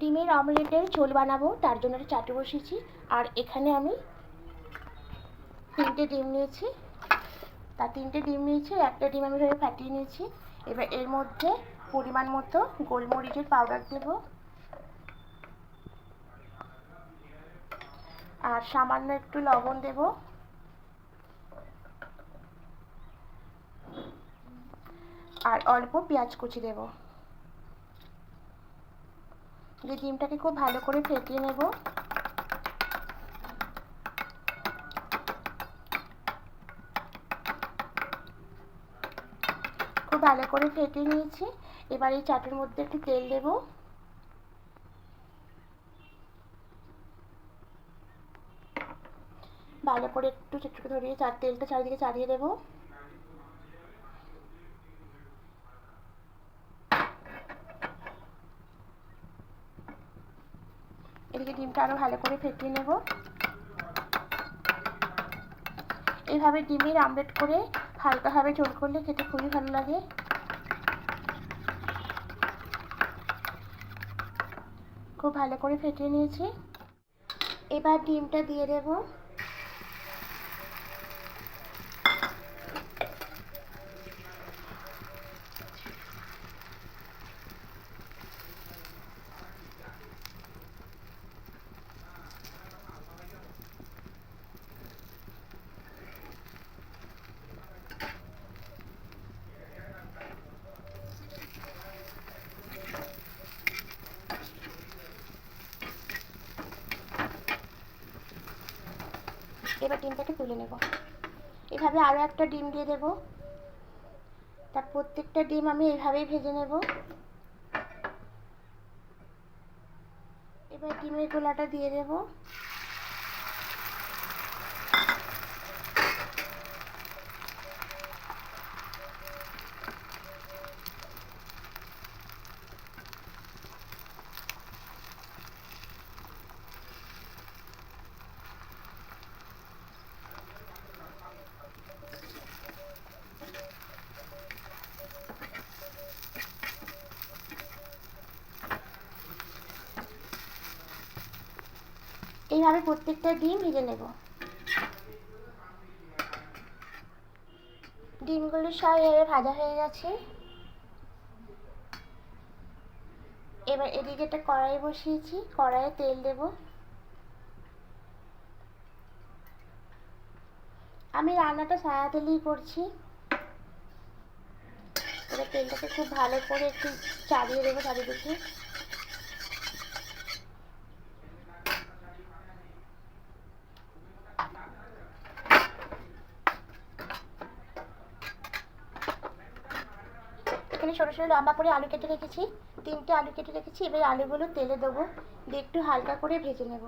ডিমের অমলেটের ঝোল বানাবো, তার জন্য একটা চাটু বসিয়েছি। আর এখানে আমি তিনটে ডিম নিয়েছি। তার তিনটে ডিম নিয়েছি, একটা ডিম আমি ধরে ফাটিয়ে নিয়েছি। এবার এর মধ্যে পরিমাণ মতো গোলমরিচের পাউডার দেব। আর সামান্য একটু লবণ দেব। আর অল্প পেঁয়াজ কুচি দেব। দিয়ে ডিমটাকে খুব ভালো করে ফেটিয়ে নেব। খুব ভালো করে ফেটিয়ে নিয়েছি। এবার এই চাটের মধ্যে একটু তেল দেব। ভালো করে একটু চটকে ধরিয়ে চার তেলটা চারিদিকে চালিয়ে দেবো। এদিকে ডিমটা আরও ভালো করে ফেটিয়ে নেব। এইভাবে ডিমের আমলেট করে হালকাভাবে ঝোল করলে খেতে খুবই ভালো লাগে। খুব ভালো করে ফেটিয়ে নিয়েছি। এবার ডিমটা দিয়ে দেব। এবার ডিমটাকে তুলে নেব। এভাবে আরও একটা ডিম দিয়ে দেব। তার প্রত্যেকটা ডিম আমি এভাবেই ভেজে নেব। এবার ডিমের গোলাটা দিয়ে দেব। এইভাবে প্রত্যেকটা ডিম ভেজে নেব। ডিমগুলো সব এভাবে ভাজা হয়ে গেছে। এবার এদিকে একটা কড়াই বসিয়েছি, কড়াইয়ে তেল দেব। আমি রান্নাটা সাদা তেলেই করছি। এবার তেলটাকে খুব ভালো করে একটু চালিয়ে দেবো চারিদিকে। এখানে ছোটো ছোটো লম্বা করে আলু কেটে রেখেছি, তিনটে আলু কেটে রেখেছি, এবার আলুগুলো তেলে দেবো, দিয়ে একটু হালকা করে ভেজে নেব।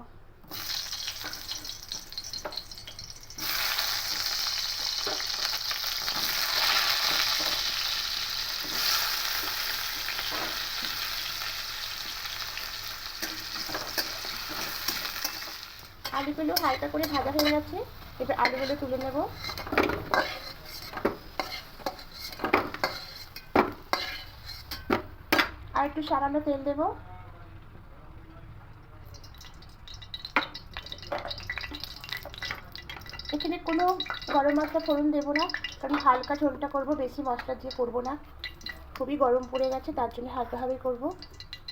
আলুগুলো হালকা করে ভাজা হয়ে গেছে, এবার আলুগুলো তুলে নেব। আর একটু সামান্য তেল দেব। এখানে কোনো গরম মশলা ফোড়ন দেবো না, কারণ হালকা ঝোলটা করব, বেশি মশলা দিয়ে করব না। খুবই গরম পড়ে গেছে, তার জন্য হালকাভাবেই করব।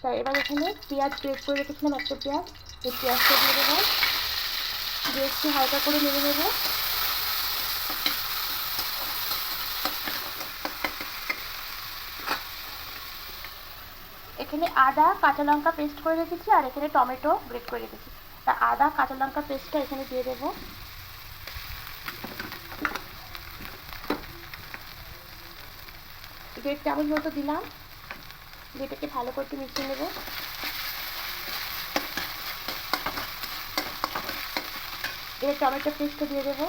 তাই এবার এখানে পেঁয়াজ গ্রেট করে রেখেছিলাম একটা পেঁয়াজ, এই পেঁয়াজটা দিয়ে দেবো। দিয়ে হালকা করে নেড়ে দেবো এখানে আদা, কাঁচা লঙ্কা পেস্ট করে রেখেছি আর এখানে টমেটো গ্রেট করে রেখেছি। তা আদা, কাঁচা লঙ্কা পেস্টটা এখানে দিয়ে দেবো। দেড় চামচ মতো দিলাম। যেটাকে ভালো করে একটু মিশিয়ে নেব। এবার টমেটো পেস্টটা দিয়ে দেবো।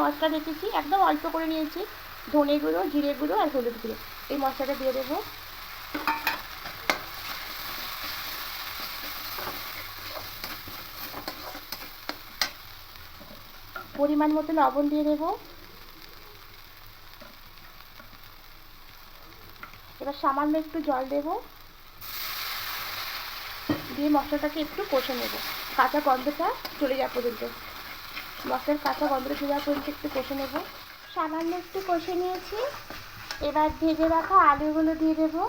মশলা রেখেছি একদম অল্প করে নিয়েছি। ধনে গুঁড়ো, জিরে গুঁড়ো আর হলুদ গুঁড়ো। এই মশলাটা দিয়ে দেবো। পরিমাণ মতো লবণ দিয়ে দেবো। এবার সামান্য একটু জল দেব। দিয়ে মশলাটাকে একটু কষে নেব। কাঁচা গন্ধটা চলে যাওয়া পর্যন্ত। মশলার কাঁচা চলে যাওয়া পর্যন্ত একটু কষে নেব। সামান্য একটু কষে নিয়েছি। এবার ভেজে রাখা আলুগুলো দিয়ে দেবো।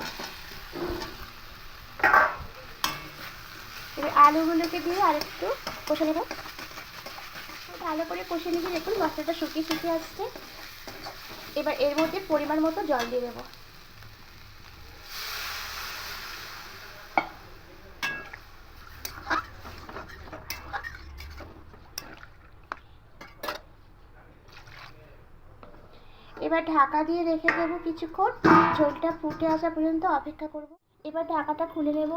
এবার আলুগুলোকে দিয়ে আরেকটু কষে নেব। ভালো করে কষে নিয়ে দেখুন মশলাটা শুকিয়ে শুকিয়ে আসছে। এবার এর মধ্যে পরিমাণ মতো জল দিয়ে দেবো। এবার ঢাকা দিয়ে রেখে দেবো কিছুক্ষণ। ঝোলটা ফুটে আসা পর্যন্ত অপেক্ষা করব। এবার ঢাকাটা খুলে নেব।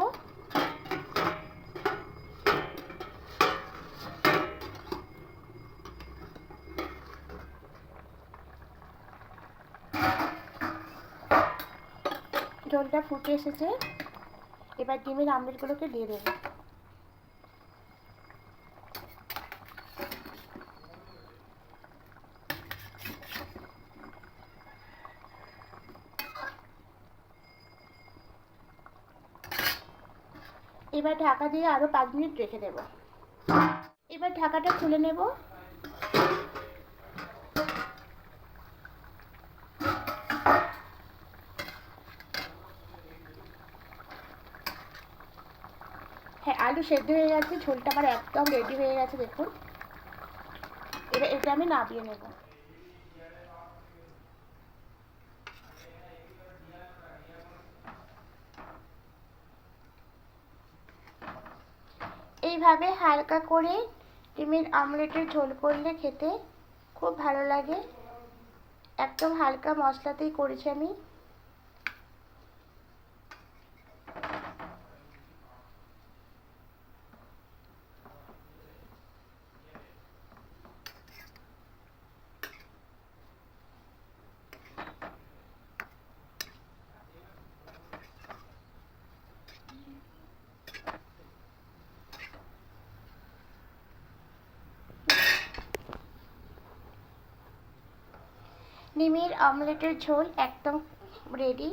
ঝোলটা ফুটে এসেছে। এবার ডিমের আমলেটগুলোকে দিয়ে দেবো। এবার ঢাকা দিয়ে আরও পাঁচ মিনিট রেখে দেব। এবার ঢাকাটা খুলে নেব। হ্যাঁ আলু সেদ্ধ হয়ে গেছে, ঝোলটা আমার একদম রেডি হয়ে গেছে, দেখুন। এবার এটা আমি নামিয়ে নেব। এইভাবে হালকা করে ডিমের আমলেটের ঝোল করলে খেতে খুব ভালো লাগে। একদম হালকা মশলাতেই করেছি আমি। ডিমের অমলেটের ঝোল একদম রেডি